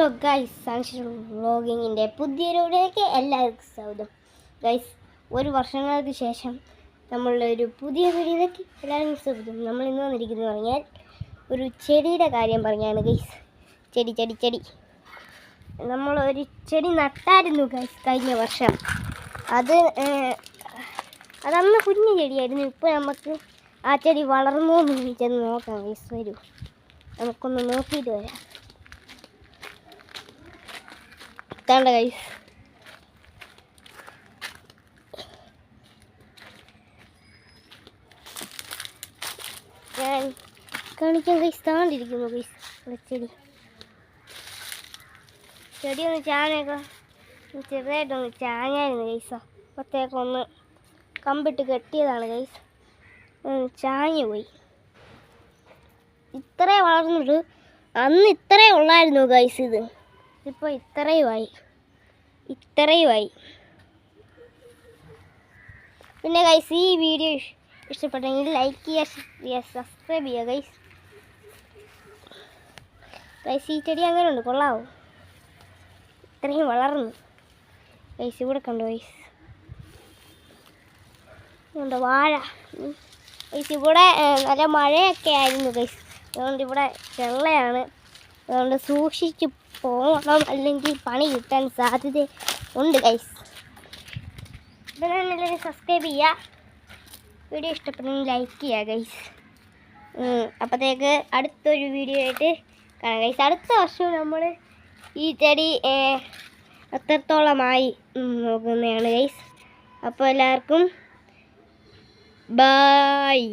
So guys sanction വ്ളോഗിങ്ങിന്റെ പുതിയൊരുവിടേക്ക് എല്ലാവർക്കും സ്വാഗതം. ഗൈസ് ഒരു വർഷങ്ങൾക്ക് ശേഷം നമ്മളുടെ ഒരു പുതിയ വീഡിയോയിലേക്ക് എല്ലാവർക്കും സ്വാഗതം. നമ്മൾ ഇന്ന് വന്നിരിക്കുന്നത് പറഞ്ഞാൽ ഒരു ചെടിയുടെ കാര്യം പറഞ്ഞാണ് ഗൈസ് ചെടി ചെടി ചെടി. നമ്മൾ ഒരു ചെടി നട്ടായിരുന്നു ഗൈസ് കഴിഞ്ഞ വർഷം. അത് അതന്ന് കുഞ്ഞു ചെടിയായിരുന്നു. ഇപ്പോൾ നമുക്ക് ആ ചെടി വളർന്നു എന്ന് ചെന്ന് നോക്കാം ഗൈസ് വരൂ. നമുക്കൊന്ന് നോക്കിയിട്ട് വരാം. ഗൈസ് ഞാൻ കാണിക്കാൻ ഗൈസ് താണ്ടിരിക്കുന്നു ഗൈസ് ചെടി ചെടി ഒന്ന് ഒന്ന് ചെറുതായിട്ടൊന്ന് ചാഞ്ഞായിരുന്നു കൈസ അപ്പത്തേക്ക് ഒന്ന് കമ്പിട്ട് കെട്ടിയതാണ് ഗൈസ് ചാഞ്ഞു പോയി ഇത്രേ വളർന്നിട്ട് അന്ന് ഇത്രേ ഉള്ളായിരുന്നു ഗൈസ് ഇത്. ഇപ്പോൾ ഇത്രയുമായി ഇത്രയുമായി. പിന്നെ ഗൈസ് ഈ വീഡിയോ ഇഷ്ടപ്പെട്ടെങ്കിൽ ലൈക്ക് ചെയ്യുക സബ്സ്ക്രൈബ് ചെയ്യുക ഗൈസ് ഗൈസ് ഈ ചെടി അങ്ങനെ ഉണ്ട് കൊള്ളാവും? ഇത്രയും വളർന്നു. ഗൈസ് ഇവിടെ കണ്ടു ഗൈസ് എന്താ വാഴ. ഗൈസ് ഇവിടെ നല്ല മഴയൊക്കെ ആയിരുന്നു ഗൈസ് അതുകൊണ്ട് ഇവിടെ വെള്ളയാണ്. അതുകൊണ്ട് സൂക്ഷിച്ച് പോകണം. അല്ലെങ്കിൽ പണി കിട്ടാൻ സാധ്യത ഉണ്ട് ഗൈസ് ഇതെല്ലാം സബ്സ്ക്രൈബ് ചെയ്യുക. വീഡിയോ ഇഷ്ടപ്പെടുന്ന ലൈക്ക് ചെയ്യുക ഗൈസ് അപ്പോഴത്തേക്ക് അടുത്തൊരു വീഡിയോ ആയിട്ട് കാണാം ഗൈസ് അടുത്ത വർഷം നമ്മൾ ഈ ചെടി അത്രത്തോളമായി നോക്കുന്നതാണ് ഗൈസ് അപ്പോൾ എല്ലാവർക്കും ബായ്